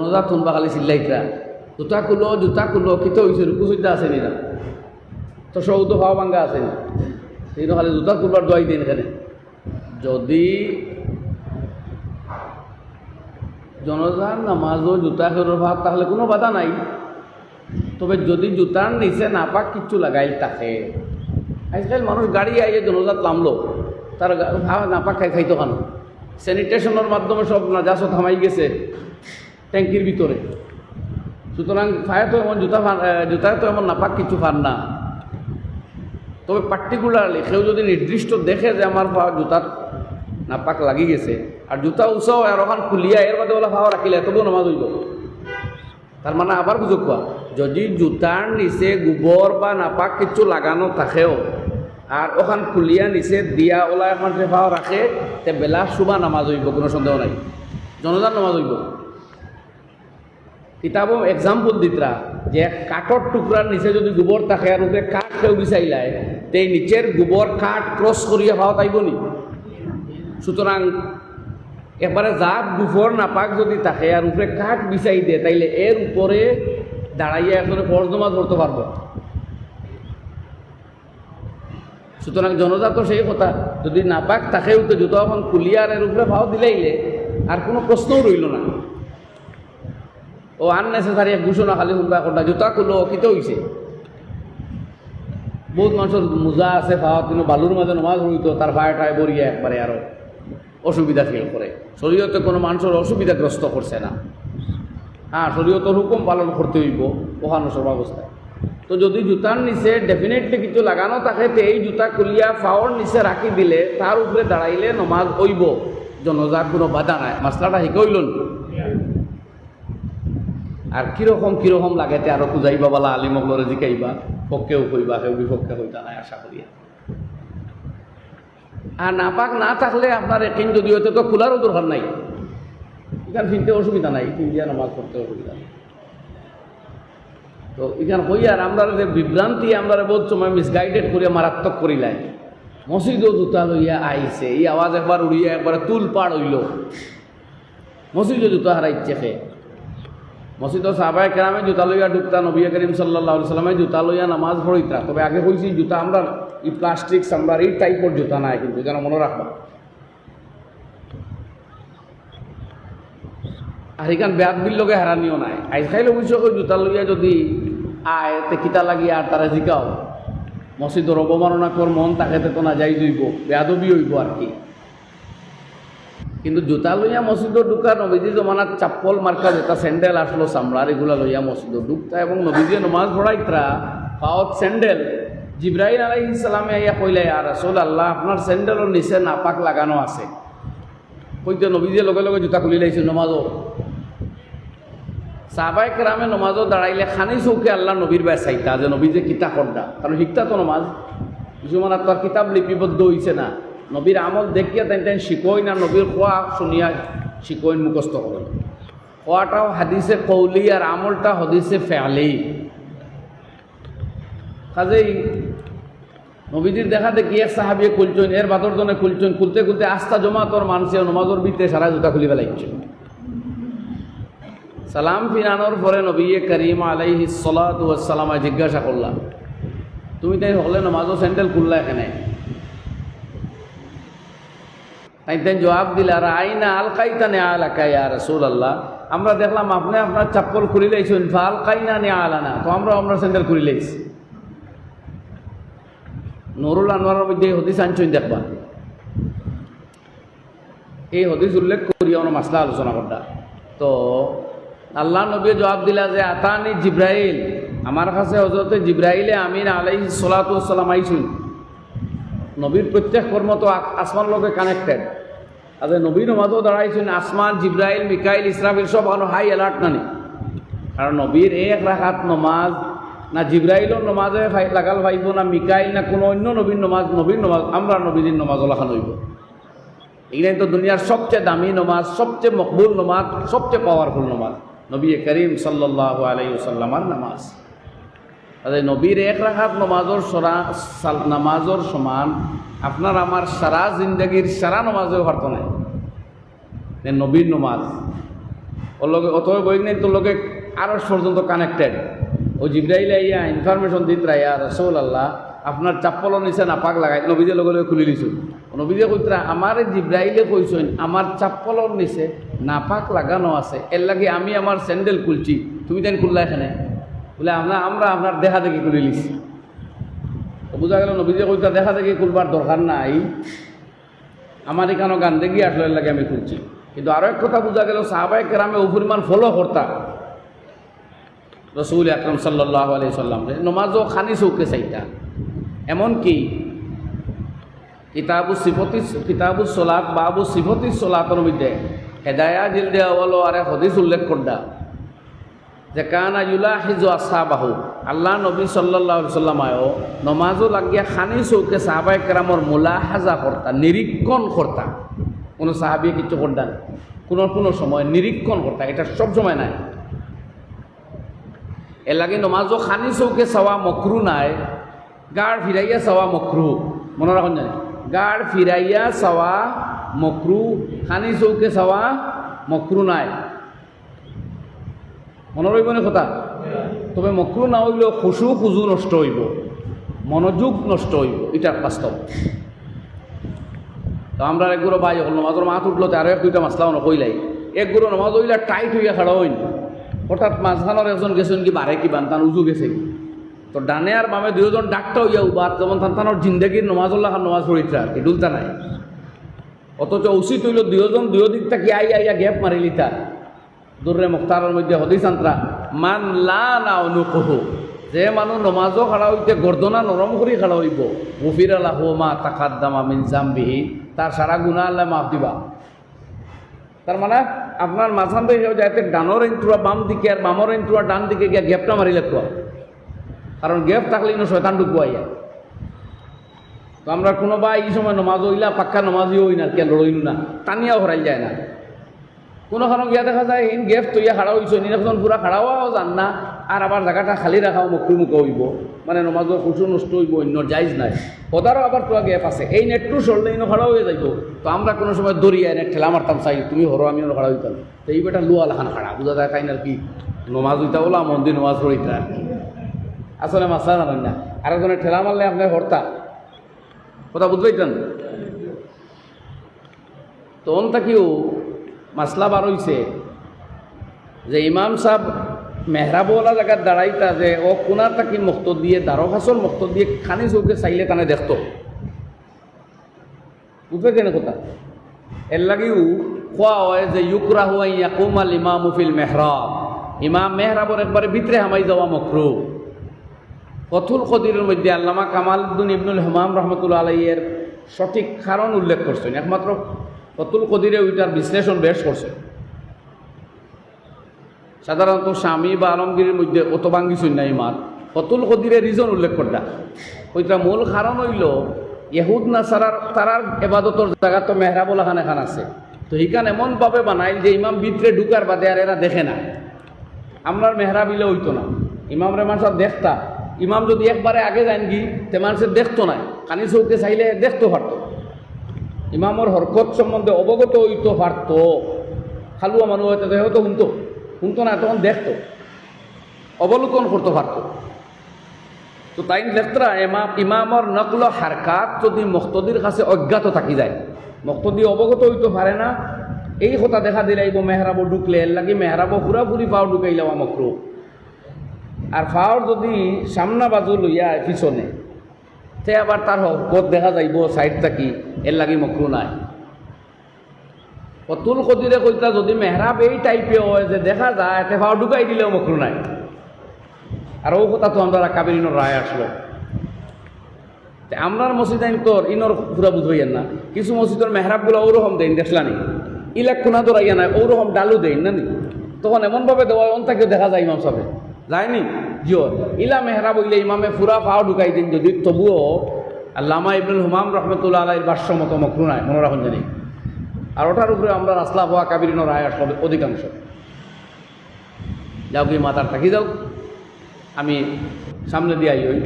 নজা তুনবা খালি চিল্লাইতা জোতা খুলো জোতা খুলো, কিতো হয়েছে রুকু সুদ্ধা আছে নিরা তো সৌদ খাওয়া ভাঙ্গা আছে না এই খালি জোতা খুলবার দোয়াই দিন এখানে যদি জনজার নামাজও জুতা খেরোর ভাব তাহলে কোনো বাধা নাই। তবে যদি জুতার নিচে নাপাক কিচ্ছু লাগাই থাকে। আজকাল মানুষ গাড়ি আইয়ে জনজাত নামলো। তার নাপাক খাই খাইতো কেন স্যানিটেশনের মাধ্যমে সব নাজাসত থামাই গেছে। ট্যাঙ্কির ভিতরে। সুতরাং ফায়া তো এমন জুতা জুতায় তো এমন নাপাক কিছু ফান না। তবে পার্টিকুলারলি কেউ যদি নির্দিষ্ট দেখে যে আমার জুতার নাপাক লাগি গেছে, আর জুতা উচাও আর ওখান খুলিয়া এর মধ্যে বলে ভাও রাখিলে তবুও নামাজ হইব তার মানে আবার বুঝুক কোয়া যদি জুতার নিচে গোবর বা নাপাক কিছু লাগানো থাকেও আর ওখান খুলিয়া নিচে দিয়া ওলা এখন ভাও রাখে তে বেলা সুবা নামাজ হইব কোনো সন্দেহ নাই। জনজান নামাজ হইব কিতাবও এক্সাম্পল দিতরা যে কাঠর টুকরার নিচে যদি গোবর থাকে আর উপরে কাঠ কেউ বিচাইলায় তে এই নিচের গোবর কাঠ ক্রস করিয়া পাওয়া তাইব নি? সুতরাং একবারে জাত গুফর নাপাক যদি থাকে আর উপরে কাঠ বিছাই দে তাইলে এর উপরে দাঁড়াইয়া ফরজ নামাজ পড়তে পারব সুতরাং জনতা তো সেই কথা, যদি নাপাক তাকেও তো জুতো এখন কুলিয়ার এর উপরে ভাও দিলাইলে আর কোনো প্রশ্নও রইল না। ও আননেসেসারি এক ঘোষণা খালি শুনবা কোনটা, জোতা খুলো কিতো হইছে বহুত মানুষের মোজা আছে পাওয়াত কিন্তু বালুর মাঝে নমাজ হইতো তার ভাই টায় বরিয়া একবারে আরও অসুবিধা ফিল করে শরীয়তে কোনো মানুষের অসুবিধাগ্রস্ত করছে না। হ্যাঁ শরীয়তের হুকুম পালন করতে হইব ওখানো সব অবস্থায় তো যদি জুতার নিচে ডেফিনেটলি কিছু লাগানো থাকে তে এই জুতা খুলিয়া ফাওয়ার নিচে রাখি দিলে তার উপরে দাঁড়াইলে নমাজ হইব। জনজার কোনো বাধা নাই। মাসলাটা শিকাইল আর কীরকম কীরকম লাগে তে আরও বুঝাইবা বলা আলিমকলরে জিকাইবা পক্ষেও কইবা? কেউ বিপক্ষে হইতা নাই আশা করিয়া আর নাপাক না থাকলে আপনার একিন যদি হইতে তো খোলারও দরকার নাই। এখানে ফিনতে অসুবিধা নাই ফিন্দিয়া নামাজ পড়তে অসুবিধা নেই। তো এখানে হইয়ার আমরা যে বিভ্রান্তি আমরা বহুত সময় মিসগাইডেড করিয়া মারাত্মক করিলাই মসজিদও জুতা লইয়া আইছে এই আওয়াজ একবার উড়িয়া একবার তুল পাড় হইল। মসজিদও জুতা হারাইছে খে মসজিদ সাহাবায় কেরামে জুতা লইয়া ডুবতা নবী করিম সাল্লাহ সাল্লামে জুতা লইয়া নামাজ পড়িতা তবে আগে কইছি, জুতা আমরা এই প্লাস্টিক আমরা এই টাইপের জুতা নাই কিন্তু, যেন মনে রাখবা আর এখান ব্যাগ বিল লগে হারানিও নাই। আইজ খাইলে বুঝছ কই জুতা লইয়া যদি আয় তে কিতা লাগি আর তারা জিকাও। মসজিদর অবমাননা কর মন তাকে তো না যাই জইব, বেয়াদবি হইব আর কি? কিন্তু জুতা লইয়া মসজিদর ঢুকা নবীজি জমানাত চাপ্পল মার্কা যেটা স্যান্ডেল আসলো চামড়ার এগুলা লইয়া মসজিদর ঢুকতা এবং নবীজি নমাজ পড়াইতরা পাওয়াত স্যান্ডেল জিব্রাহিম আলাই ইসলামে আইয়া কইলে আর আসল আল্লাহ আপনার স্যান্ডেলের নিচে নাপাক লাগানো আছে। কইতে নবীজে লগে লগে জুতা খুলি লাইছিল নমাজও সাহবাই কেরামে নমাজও দাঁড়াইলে খানি চৌকে আল্লাহ নবীর বাই চাইতা, যে নবী যে কিতাব করদা কারণ শিকতা তো নমাজ। কিছুমান তো আর কিতাব লিপিবদ্ধ হইছে না। নবীর আমল দেখিয়া তেন তেন শিকই না নবীর খোয়া শুনিয়া শিকইন মুখস্থ করে খোয়াটাও হাদিসে কৌলি আর আমলটা হদিসে ফেয়ালি কাজেই নবীজির দেখা দেখি এক সাহাবিয়ে খুলছেন এর বাদর জনে খুলছেন খুলতে খুলতে আস্থা জমা তোর মানছে নমাজর বিতে সারা জুতা খুলি ফেলাইছে সালাম ফিরানোর পরে নবী করিম আলাইহি সালামায় জিজ্ঞাসা করলাম তুমি তাই হলে নমাজও স্যান্ডেল খুললা এখানে তাই জবাব দিলে, আর আইনা আলকাইতা নে আলাকা ইয়া রসুল আল্লাহ আমরা দেখলাম, আপনি আপনার চাপ্পল খুলি লাইছেন ফাল কাইনা নে আলানা। তো আমরা আমরা স্যান্ডেল খুলি লাইছি। নুরুল আনোয়ারের মধ্যে এই হদিস আনছেন দেখবা। এই হদিস উল্লেখ করিয়া আমরা মাসলা আলোচনা করতা তো আল্লাহ নবী জবাব দিলা যে, আতানি জিব্রাইল। আমার কাছে হজরতে জিব্রাইলে আমিন আলাই সালাতাম আইসুন নবীর প্রত্যেক কর্ম তো আসমান লোকে কানেক্টেড আচ্ছা নবীর নমাজও দাঁড়াইছেন, আসমান, জিব্রাইল, মিকাইল, ইসরাফিল, সব আনো হাই অ্যালার্ট নানি। কারণ নবীর এক রাখাত নমাজ, না জিব্রাইলর নমাজে লাগাল ভাইব, না মিকাইল, না কোনো অন্য নবীর নমাজ নবীর নমাজ, আমরা নবীর নমাজ ওলাখান হইব। এগুলাই তো দুনিয়ার সবচেয়ে দামি নমাজ, সবচেয়ে মকবুল নমাজ, সবচেয়ে পাওয়ারফুল নমাজ। নবী করিম সাল্লাহ আলাইসাল্লামার নামাজ। তাহলে নবীর এক রাখাত নমাজর সরা নামাজর সমান আপনার আমার সারা জিন্দগির সারা নমাজেও পারত নাই নবীর নমাজ। ওর লগে অত বৈজ্ঞানিক তোর লগে আরও পর্যন্ত কানেক্টেড ও জিব্রাইল আইয়া ইনফরমেশন দিত রাইয়া রসৌল আল্লাহ আপনার চাপ্পলর নিচে নাপাক লাগাই নবীজে লগে লগে খুলি দিছো। নবীজে কইতরা আমার জিব্রাইলে কইছেন আমার চাপ্পলর নিচে নাপাক লাগানো আছে, এর লাগে আমি আমার স্যান্ডেল খুলছি, তুমি তাই খুললা এখানে? বলে, আমরা আমরা আপনার দেখা দেখি খুলে লিছি বোঝা গেল নবীজে কইতা দেখা দেখি খুলবার দরকার নাই। আমার এখানে গান দেখি আসলে এর লাগে আমি খুলছি কিন্তু আরও এক কথা বোঝা গেল সাহাবাই কেরামে ও পরিমাণ ফলো করতাম রসুল আকরম সাল্লাহ আলি সাল্লাম নমাজও খানি চৌকে চাইতা। এমনকি কিতাবু সিফতি, কিতাবু সোলাত, বাবু সিফতি সোলাতর মধ্যে হেদায়া জিল দেওয়ালো আরে হদিস উল্লেখ করদা যে কানা ইউলা হিজু আসা বাহু আল্লাহ নবী সাল্লাহ সাল্লাম আয়ো, নমাজও লাগিয়া খানি চৌকে সাহাবাই কেরামর মোলা হাজা কর্তা নিরীক্ষণ কর্তা কোনো সাহাবিয়ে কিছু করতেন কোনো কোনো সময় নিরীক্ষণ কর্তা এটা সব সময় নাই। এর লাগে নমাজও খানি চৌকে চাওয়া মকরু নাই গাড় ফিরাইয়া চাওয়া মকরু মনে রাখুন জানি গাড় ফিরাইয়া চাওয়া মকরু খানি চৌকে চাওয়া মকরু নাই। মনে রইবনে কথা? তবে মকরু না হইলেও খুশু খুজু নষ্ট হইব, মনোযোগ নষ্ট হইব, এটা বাস্তব তো আমরা একগুলো ভাই হল নমাজের মাথ উঠল তো আরও এক দুইটা মাসলাও নকইলাই একগুলো নমাজ হইলে টাইট হইয়া খাড়া হইন হঠাৎ মাঝখানোর একজন গেছেন কি বারে কি বান তান উজু গেছে তো ডানে আর বামে দুজন ডাক্তার হইয়া উবাদ, যেমন তান জিন্দগির নমাজুল্লাহ নমাজ পড়িতে আর কি ডুলতা নাই। অথচ উচিত হইল দুজন দুই দিক থাকি আই আইয়া গ্যাপ মারিলি তার দুর্রে মুখতারের মধ্যে হদিস আন্তরা, মান লা না অনুকহ যে মানুষ নমাজও খাড়া হইতে গর্দনা নরম করে খাড়া হইব গফির আল্লাহ মা তাকাদ্দামা মিন জাম্বিহি তার সারা গুণা আল্লাহ মাফ দিবা। তার মানে আপনার মাঝখান থেকে যাইতে ডানোর ইন্টুয়া বাম দিকে আর বামর ইন্টুয়া ডান দিকে গিয়া গ্যাপটা মারিলে তো কারণ গ্যাপ থাকলে ইনো শয়তান ঢুকুয়া ইয়া তো আমরা কোনো বা এই সময় নমাজ হইলা, পাক্কা নমাজই হই না কেন রইল না, টানিয়াও হরাই যায় না। কোনো কারণ গিয়া দেখা যায় ইন গেফ তৈয়া খাড়া হইছো নিরক্ষণ পুরা খাড়া হওয়াও জান না আর আবার জায়গাটা খালি রাখাও মুখি মুখ হইব। মানে নমাজও কুসু নষ্ট হইব অন্য যাইজ নাই। ওদারও আবার তোয়া গ্যাপ আছে। এই নেটটু সরলে ইনো খাড়া হয়ে যাইব। তো আমরা কোনো সময় দরিয়ায় নেট ঠেলা মারতাম, চাই, তুমি হরো আমি খাড়া হইতাম তো এই বেটা লুয়া লাখান খাড়া বুঝা যায় তাই কি? নমাজ হইতা বলা মন্দির নমাজ পড়িতা আসলে মাসা জানেন না। আরেকজনের ঠেলা মারলে আপনি হরতা কথা বুঝতে পারতেন তখন তাকিও মাসলা বার হইছে। যে ইমাম সাহ মেহরাবওয়ালা জায়গার দাঁড়াইতা যে ও কোনার তাকি মুক্ত দিয়ে দারো ফাঁসল মুক্ত দিয়ে খানি চৌকে চাইলে তানে দেখত। বুঝতে কেন কথা? এর লাগেও খোয়া হয় যে ইউকরা হুয়া ইয়াকুমাল ইমাম উফিল মেহরাব। ইমাম মেহরাবর একবারে ভিতরে হামাই যাওয়া মকরু। ফতুল কদিরের মধ্যে আল্লামা কামালউদ্দিন ইবনুল হেমাম রহমতুল্লা আলাইয়ের সঠিক কারণ উল্লেখ করছেন। একমাত্র ফতুল কদিরে ওইটার বিশ্লেষণ বেশ করছে। সাধারণত স্বামী বা আলমগীরের মধ্যে অত ভাঙ্গিছই নাই মাত। ফতুল কদিরে রিজন উল্লেখ করতা ওইটা মূল কারণ হইল, ইহুদ না সারার তারার এবাদতর জায়গা তো মেহরাবুল খান এখান আছে। তো সেইখান এমনভাবে বানাইল যে ইমাম ভিতরে ঢুকার বাদে আর এরা দেখে না। আমরার মেহরাবিলে হইতো না। ইমামরে মানুষ দেখতা। ইমাম যদি একবারে আগে যান কি তে মানুষের দেখতো না। কানি চৌকে চাইলে দেখতে পারত। ইমামর হরকত সম্বন্ধে অবগত হইতে পারত খালুয়া মানুষ হয়তো হয়তো শুনতো শুনতো না তখন দেখতো অবলোকন করতে পারত তো তাই লেখতরা ইমাম ইমামর নকল হারকাত যদি মক্তদির কাছে অজ্ঞাত থাকি যায়, মক্তদি অবগত হইতে পারে না, এই কথা দেখা দিলে দিলাইব মেহরাবো ঢুকলে এর লাগি মেহরাবো পুরাপুরি পাও ঢুকাইলাম মকরু আর ফাওয়ার যদি সামনা বাজু লইয়া পিছনে তে আবার তার পথ দেখা যাইব সাইড থাকি এর লাগি মকরু নাই। অতুল কদিরে কইতা, যদি মেহরাব এই টাইপে হয় যে দেখা যায়, তে ফাও ঢুকাই দিলেও মকরু নাই। আর ও কথা তো আমরা কাবির ইনোর রায় আসলো আমরার মসজিদ আইন তোর ইনোর পুরা বুঝবাইয়েন না। কিছু মসজিদের মেহরাবগুলো ওরকম দেন দেখলানি ইলাক কোনা দৌড়াইয়া নাই ওরকম ডালু দেন না তখন এমনভাবে দেওয়া অন তাকে দেখা যায় ইমাম সাহেব যায়নি জিও, ইলা মেহরাব বইলে ইমামে ফুরা পাও ঢুকাই দিন যদি, তবুও আল্লামা ইবনুল হুমাম রহমতুল্লাহ আলাইয়ের ভাষ্য মতো মকরু নাই, মনে রাখুন জানি। আর ওটার উপরে আমরা রাসলা হওয়া কাবিরিন রায় আসলে অধিকাংশ। যাও কি মাতার থাকি যাও। আমি সামনে দিয়ে আই ওই।